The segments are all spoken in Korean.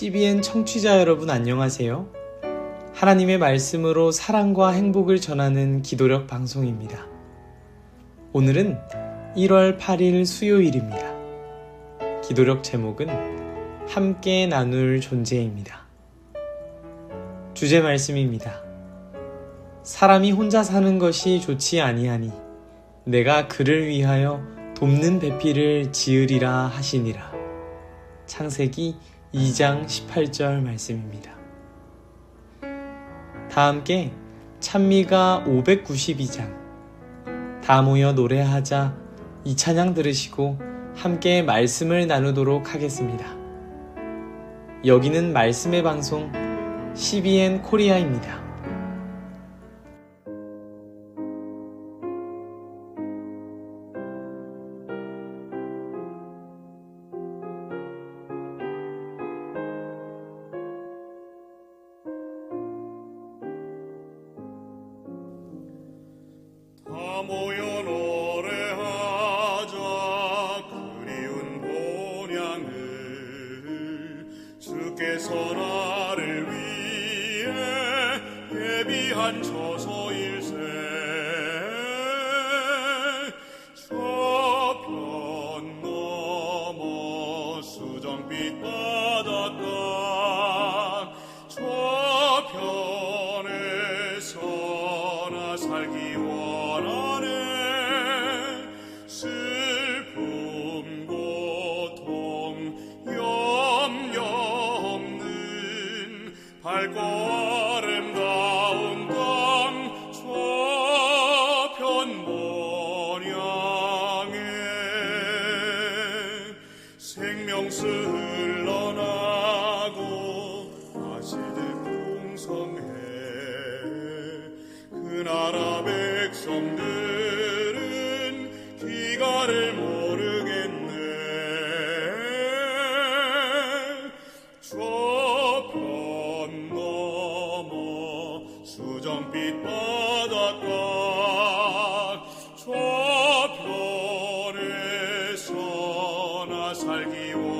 CBN 청취자 여러분 안녕하세요. 하나님의 말씀으로 사랑과 행복을 전하는 기도력 방송입니다. 오늘은 1월 8일 수요일입니다. 기도력 제목은 함께 나눌 존재입니다. 주제 말씀입니다. 사람이 혼자 사는 것이 좋지 아니하니 내가 그를 위하여 돕는 배필을 지으리라 하시니라. 창세기 2장 18절 말씀입니다. 다 함께 찬미가 592장 다 모여 노래하자 이 찬양 들으시고 함께 말씀을 나누도록 하겠습니다. 여기는 말씀의 방송 CBN 코리아입니다. 예비한 저소일세 살기 원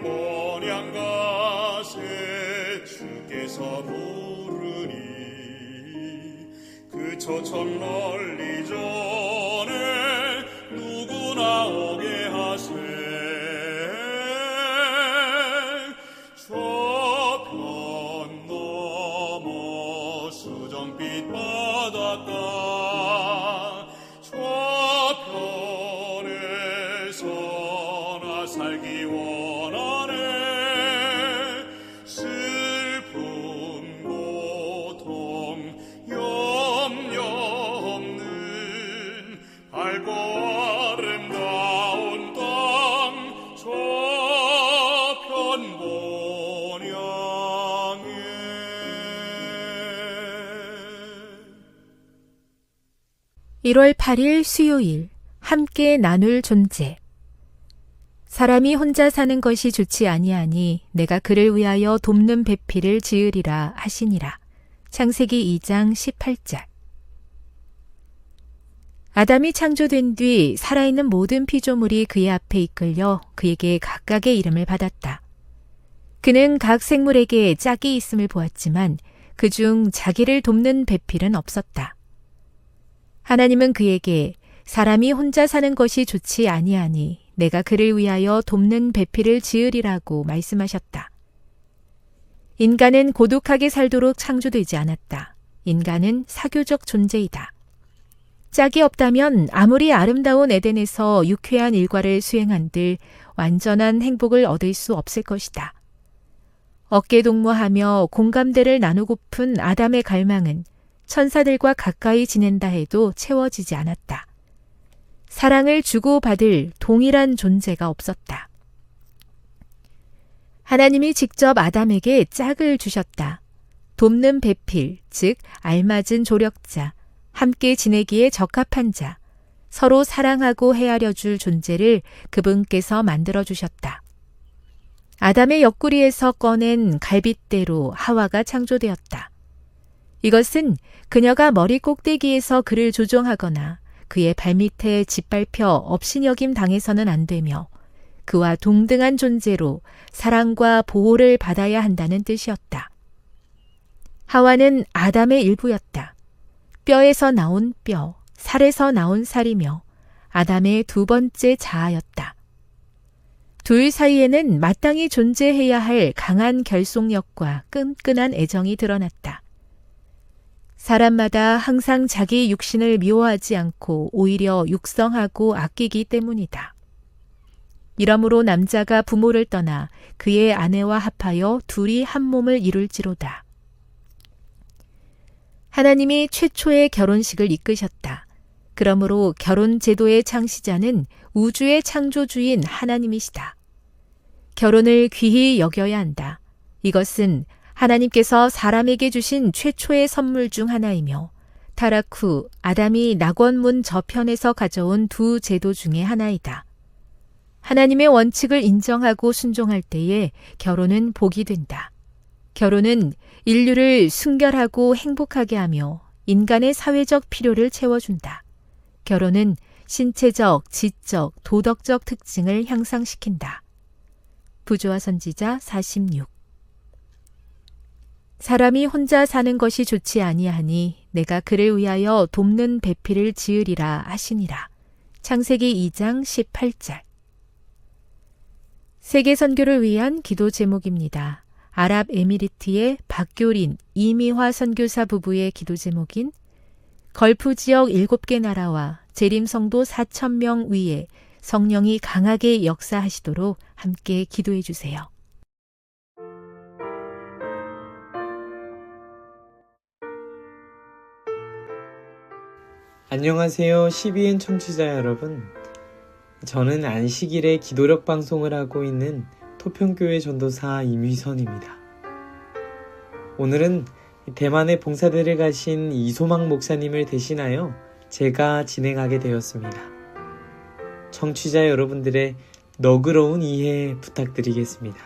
본향 가세 주께서 부르니 그 초청 널리 전에 누구나 오게 하세. 저편 넘어 수정빛 바닷가 1월 8일 수요일 함께 나눌 존재 사람이 혼자 사는 것이 좋지 아니하니 내가 그를 위하여 돕는 배필을 지으리라 하시니라. 창세기 2장 18절 아담이 창조된 뒤 살아있는 모든 피조물이 그의 앞에 이끌려 그에게 각각의 이름을 받았다. 그는 각 생물에게 짝이 있음을 보았지만 그중 자기를 돕는 배필은 없었다. 하나님은 그에게 사람이 혼자 사는 것이 좋지 아니하니 내가 그를 위하여 돕는 배필을 지으리라고 말씀하셨다. 인간은 고독하게 살도록 창조되지 않았다. 인간은 사교적 존재이다. 짝이 없다면 아무리 아름다운 에덴에서 유쾌한 일과를 수행한들 완전한 행복을 얻을 수 없을 것이다. 어깨 동무하며 공감대를 나누고픈 아담의 갈망은 천사들과 가까이 지낸다 해도 채워지지 않았다. 사랑을 주고받을 동일한 존재가 없었다. 하나님이 직접 아담에게 짝을 주셨다. 돕는 배필, 즉, 알맞은 조력자, 함께 지내기에 적합한 자, 서로 사랑하고 헤아려 줄 존재를 그분께서 만들어 주셨다. 아담의 옆구리에서 꺼낸 갈빗대로 하와가 창조되었다. 이것은 그녀가 머리 꼭대기에서 그를 조종하거나 그의 발밑에 짓밟혀 업신여김 당해서는 안 되며 그와 동등한 존재로 사랑과 보호를 받아야 한다는 뜻이었다. 하와는 아담의 일부였다. 뼈에서 나온 뼈, 살에서 나온 살이며 아담의 두 번째 자아였다. 둘 사이에는 마땅히 존재해야 할 강한 결속력과 끈끈한 애정이 드러났다. 사람마다 항상 자기 육신을 미워하지 않고 오히려 육성하고 아끼기 때문이다. 이러므로 남자가 부모를 떠나 그의 아내와 합하여 둘이 한 몸을 이룰지로다. 하나님이 최초의 결혼식을 이끄셨다. 그러므로 결혼 제도의 창시자는 우주의 창조주인 하나님이시다. 결혼을 귀히 여겨야 한다. 이것은 하나님께서 사람에게 주신 최초의 선물 중 하나이며 타락 후 아담이 낙원문 저편에서 가져온 두 제도 중의 하나이다. 하나님의 원칙을 인정하고 순종할 때에 결혼은 복이 된다. 결혼은 인류를 순결하고 행복하게 하며 인간의 사회적 필요를 채워준다. 결혼은 신체적, 지적, 도덕적 특징을 향상시킨다. 부조화 선지자 46 사람이 혼자 사는 것이 좋지 아니하니 내가 그를 위하여 돕는 배필을 지으리라 하시니라. 창세기 2장 18절 세계 선교를 위한 기도 제목입니다. 아랍에미리트의 박교린, 이미화 선교사 부부의 기도 제목인 걸프 지역 7개 나라와 재림 성도 4천 명 위에 성령이 강하게 역사하시도록 함께 기도해 주세요. 안녕하세요. 12인 청취자 여러분. 저는 안식일에 기도력 방송을 하고 있는 토평교회 전도사 임휘선입니다. 오늘은 대만에 봉사대를 가신 이소망 목사님을 대신하여 제가 진행하게 되었습니다. 청취자 여러분들의 너그러운 이해 부탁드리겠습니다.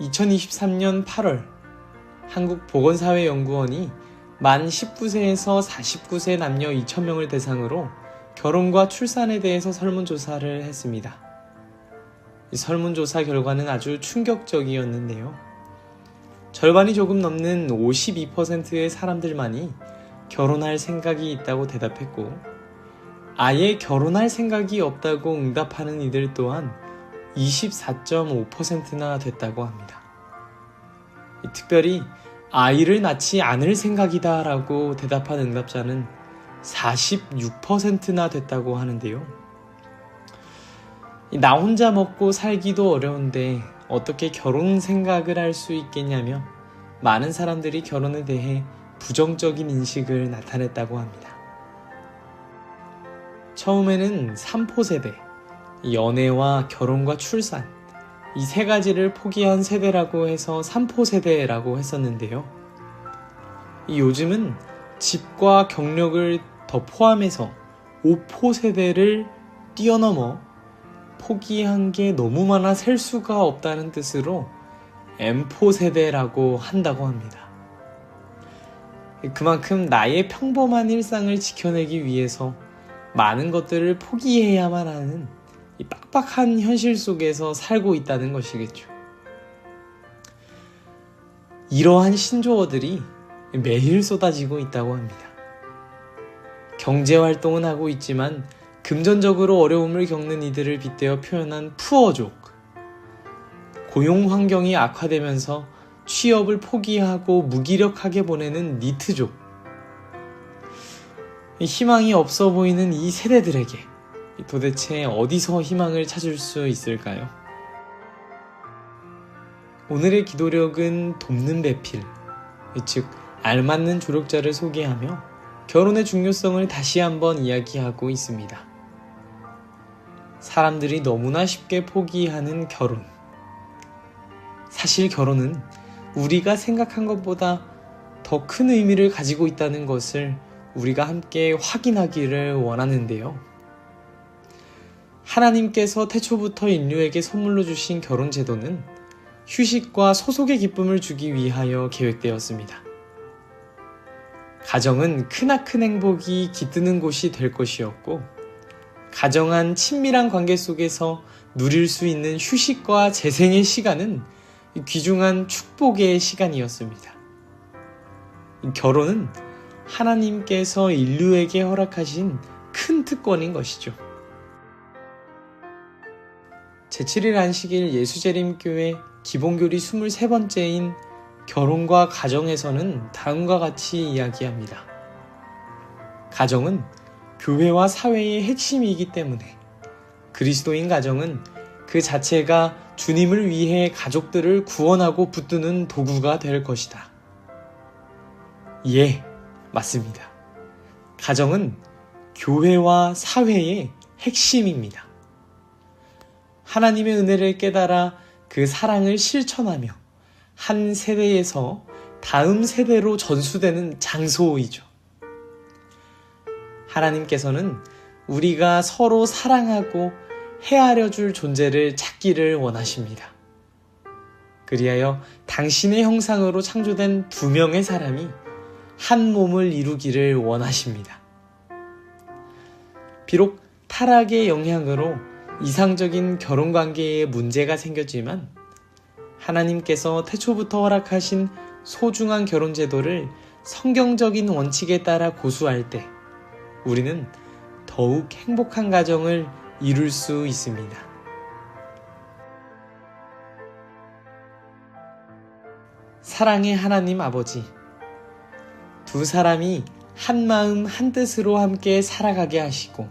2023년 8월 한국보건사회연구원이 만 19세에서 49세 남녀 2,000명을 대상으로 결혼과 출산에 대해서 설문조사를 했습니다. 이 설문조사 결과는 아주 충격적이었는데요. 절반이 조금 넘는 52%의 사람들만이 결혼할 생각이 있다고 대답했고, 아예 결혼할 생각이 없다고 응답하는 이들 또한 24.5%나 됐다고 합니다. 특별히 아이를 낳지 않을 생각이다 라고 대답한 응답자는 46%나 됐다고 하는데요. 나 혼자 먹고 살기도 어려운데 어떻게 결혼 생각을 할 수 있겠냐며 많은 사람들이 결혼에 대해 부정적인 인식을 나타냈다고 합니다. 처음에는 3포 세대, 연애와 결혼과 출산, 이 세 가지를 포기한 세대라고 해서 3포 세대라고 했었는데요. 이 요즘은 집과 경력을 더 포함해서 5포 세대를 뛰어넘어 포기한 게 너무 많아 셀 수가 없다는 뜻으로 M4 세대라고 한다고 합니다. 그만큼 나의 평범한 일상을 지켜내기 위해서 많은 것들을 포기해야만 하는 이 빡빡한 현실 속에서 살고 있다는 것이겠죠. 이러한 신조어들이 매일 쏟아지고 있다고 합니다. 경제 활동은 하고 있지만 금전적으로 어려움을 겪는 이들을 빗대어 표현한 푸어족. 고용 환경이 악화되면서 취업을 포기하고 무기력하게 보내는 니트족. 희망이 없어 보이는 이 세대들에게 도대체 어디서 희망을 찾을 수 있을까요? 오늘의 기도력은 돕는 배필, 즉 알맞는 조력자를 소개하며 결혼의 중요성을 다시 한번 이야기하고 있습니다. 사람들이 너무나 쉽게 포기하는 결혼. 사실 결혼은 우리가 생각한 것보다 더 큰 의미를 가지고 있다는 것을 우리가 함께 확인하기를 원하는데요. 하나님께서 태초부터 인류에게 선물로 주신 결혼 제도는 휴식과 소속의 기쁨을 주기 위하여 계획되었습니다. 가정은 크나큰 행복이 깃드는 곳이 될 것이었고, 가정한 친밀한 관계 속에서 누릴 수 있는 휴식과 재생의 시간은 귀중한 축복의 시간이었습니다. 결혼은 하나님께서 인류에게 허락하신 큰 특권인 것이죠. 제7일 안식일 예수재림교회 기본교리 23번째인 결혼과 가정에서는 다음과 같이 이야기합니다. 가정은 교회와 사회의 핵심이기 때문에 그리스도인 가정은 그 자체가 주님을 위해 가족들을 구원하고 붙드는 도구가 될 것이다. 예, 맞습니다. 가정은 교회와 사회의 핵심입니다. 하나님의 은혜를 깨달아 그 사랑을 실천하며 한 세대에서 다음 세대로 전수되는 장소이죠. 하나님께서는 우리가 서로 사랑하고 헤아려 줄 존재를 찾기를 원하십니다. 그리하여 당신의 형상으로 창조된 두 명의 사람이 한 몸을 이루기를 원하십니다. 비록 타락의 영향으로 이상적인 결혼 관계에 문제가 생겼지만 하나님께서 태초부터 허락하신 소중한 결혼 제도를 성경적인 원칙에 따라 고수할 때 우리는 더욱 행복한 가정을 이룰 수 있습니다. 사랑의 하나님 아버지, 두 사람이 한 마음 한 뜻으로 함께 살아가게 하시고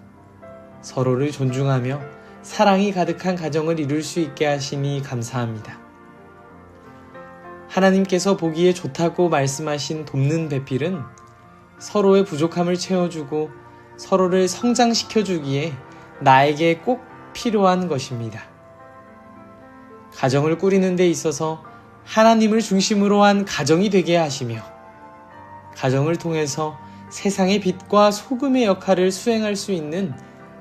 서로를 존중하며 사랑이 가득한 가정을 이룰 수 있게 하시니 감사합니다. 하나님께서 보기에 좋다고 말씀하신 돕는 배필은 서로의 부족함을 채워주고 서로를 성장시켜주기에 나에게 꼭 필요한 것입니다. 가정을 꾸리는 데 있어서 하나님을 중심으로 한 가정이 되게 하시며 가정을 통해서 세상의 빛과 소금의 역할을 수행할 수 있는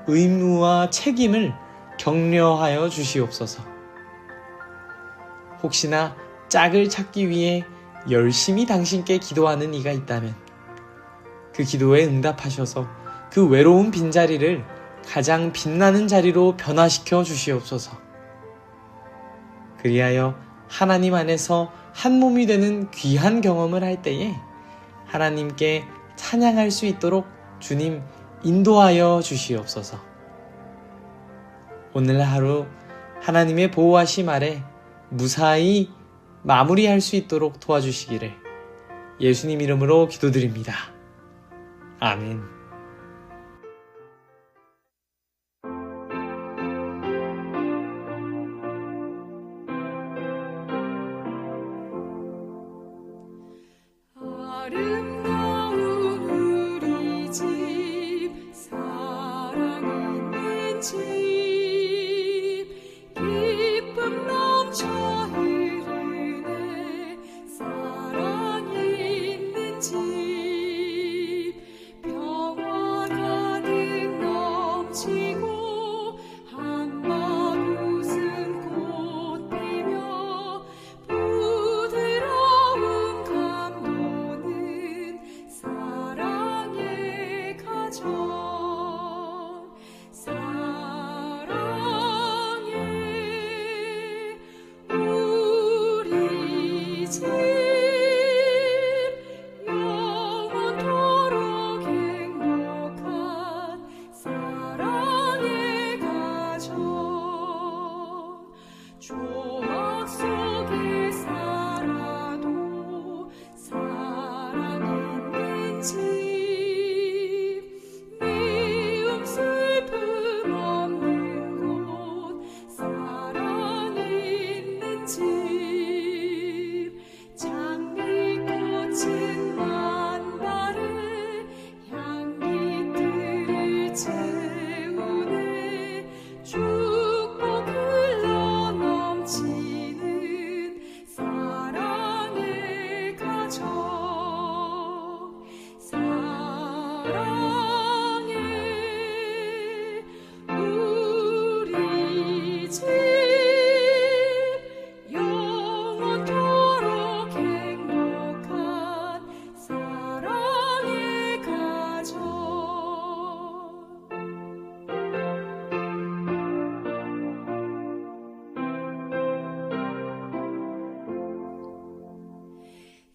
의무와 책임을 격려하여 주시옵소서. 혹시나 짝을 찾기 위해 열심히 당신께 기도하는 이가 있다면 그 기도에 응답하셔서 그 외로운 빈자리를 가장 빛나는 자리로 변화시켜 주시옵소서. 그리하여 하나님 안에서 한 몸이 되는 귀한 경험을 할 때에 하나님께 찬양할 수 있도록 주님 인도하여 주시옵소서. 오늘 하루 하나님의 보호하심 아래 무사히 마무리할 수 있도록 도와주시기를 예수님 이름으로 기도드립니다. 아멘.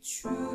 주